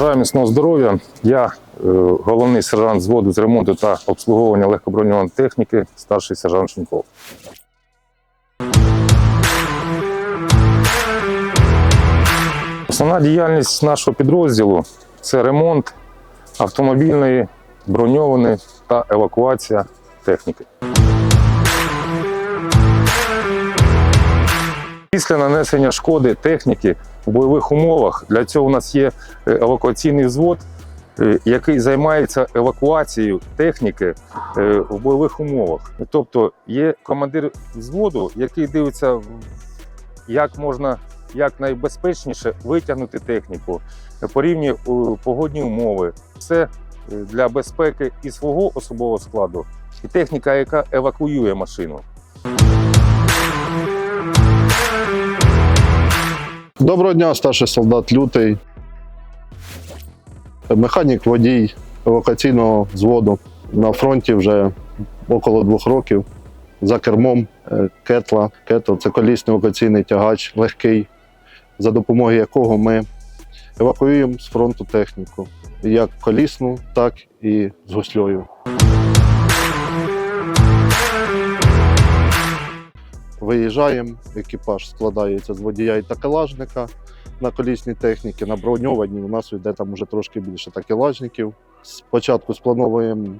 Бажаю міцного здоров'я. Я е, головний сержант зводу з ремонту та обслуговування легкоброньованої техніки, старший сержант Шуньков. Основна діяльність нашого підрозділу це ремонт автомобільної, броньованої та евакуація техніки. Після нанесення шкоди техніки в бойових умовах для цього у нас є е, евакуаційний взвод, е, який займається евакуацією техніки е, в бойових умовах. Тобто є командир взводу, який дивиться, як можна якнайбезпечніше витягнути техніку, порівнює погодні умови. Все для безпеки і свого особового складу, і техніка, яка евакуює машину. Доброго дня, старший солдат Лютий, механік водій евакуаційного взводу. На фронті вже около двох років. За кермом е, кетла. Кетл це колісний евакуаційний тягач, легкий, за допомогою якого ми евакуюємо з фронту техніку, як колісну, так і з гуслею. Виїжджаємо, екіпаж складається з водія і такелажника на колісній техніці, на броньованій. У нас йде там уже трошки більше такелажників. Спочатку сплановуємо,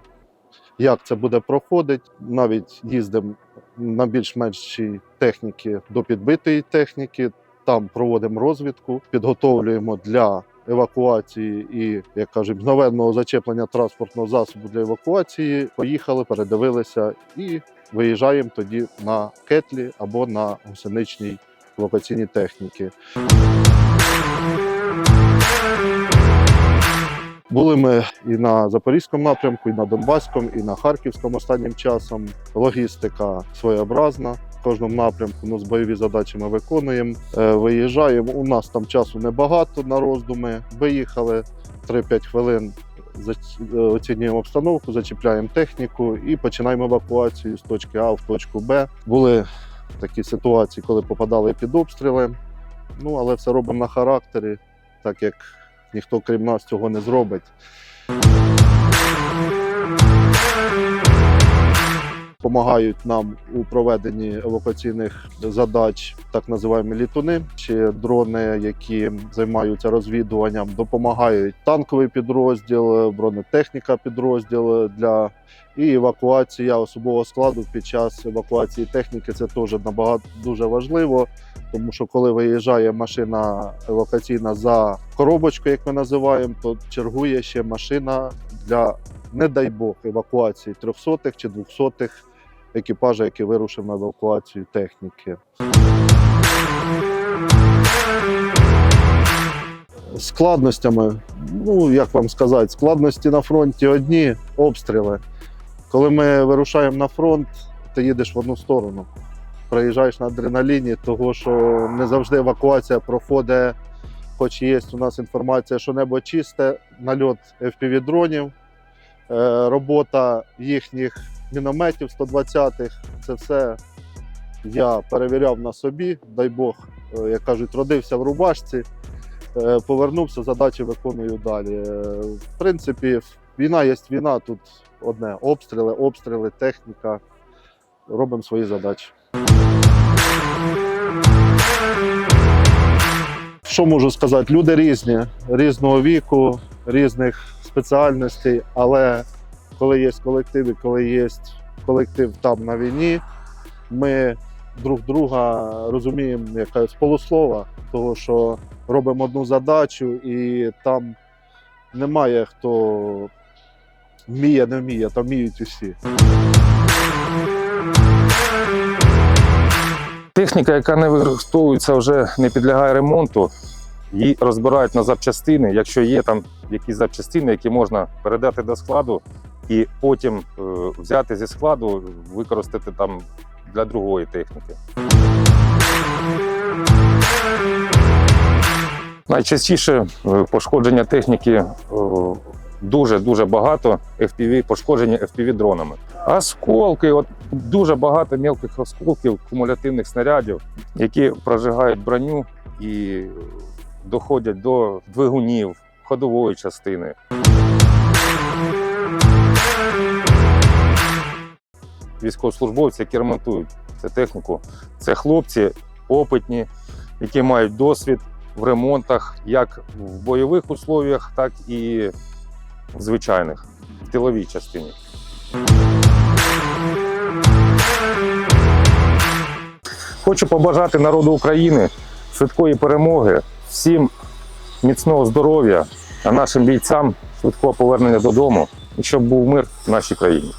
як це буде проходити. Навіть їздимо на більш меншій техніці до підбитої техніки. Там проводимо розвідку, підготовлюємо для евакуації і, як кажуть, мгновенного зачеплення транспортного засобу для евакуації. Поїхали, передивилися і виїжджаємо тоді на кетлі або на гусеничній евакуаційній техніці. Були ми і на Запорізькому напрямку, і на Донбаському, і на Харківському останнім часом. Логістика своєобразна. В кожному напрямку ну, з бойові задачі ми виконуємо. Е, виїжджаємо. У нас там часу небагато на роздуми. Виїхали 3-5 хвилин. Е, Оцінюємо обстановку, зачіпляємо техніку і починаємо евакуацію з точки А в точку Б. Були такі ситуації, коли попадали під обстріли. Ну, але все робимо на характері, так як ніхто крім нас цього не зробить. Помагають нам у проведенні евакуаційних задач так називаємо літуни чи дрони, які займаються розвідуванням, допомагають танковий підрозділ, бронетехніка підрозділ для і евакуація особового складу під час евакуації техніки. Це теж набагато дуже важливо, тому що коли виїжджає машина евакуаційна за коробочку, як ми називаємо, то чергує ще машина для, не дай Бог, евакуації трьохсотих чи двохсотих екіпажа, який вирушив на евакуацію техніки. Складностями, ну як вам сказати, складності на фронті одні обстріли. Коли ми вирушаємо на фронт, ти їдеш в одну сторону. Приїжджаєш на адреналіні, того що не завжди евакуація проходить, хоч є у нас інформація, що небо чисте, нальот FPV-дронів, е, робота їхніх мінометів 120-х. Це все я перевіряв на собі, дай Бог, е, як кажуть, родився в рубашці, е, повернувся, задачі виконую далі. Е, В принципі, війна є війна, тут одне обстріли, обстріли, техніка. Робимо свої задачі. Що можу сказати? Люди різні, різного віку, різних спеціальностей, але коли є колектив коли є колектив там на війні, ми друг друга розуміємо якась полуслова, того що робимо одну задачу, і там немає хто вміє, не вміє, там вміють усі. Техніка, яка не використовується, вже не підлягає ремонту. Її розбирають на запчастини, якщо є там якісь запчастини, які можна передати до складу, і потім е, взяти зі складу, використати там для другої техніки. Найчастіше е, пошкодження техніки дуже дуже багато FPV, пошкодження FPV дронами. Осколки, от дуже багато мілких осколків, кумулятивних снарядів, які прожигають броню і доходять до двигунів, ходової частини. Військовослужбовці, які ремонтують цю техніку, це хлопці опитні, які мають досвід в ремонтах як в бойових условіях, так і в звичайних, в тиловій частині. Хочу побажати народу України швидкої перемоги, всім міцного здоров'я, а нашим бійцям швидкого повернення додому і щоб був мир в нашій країні.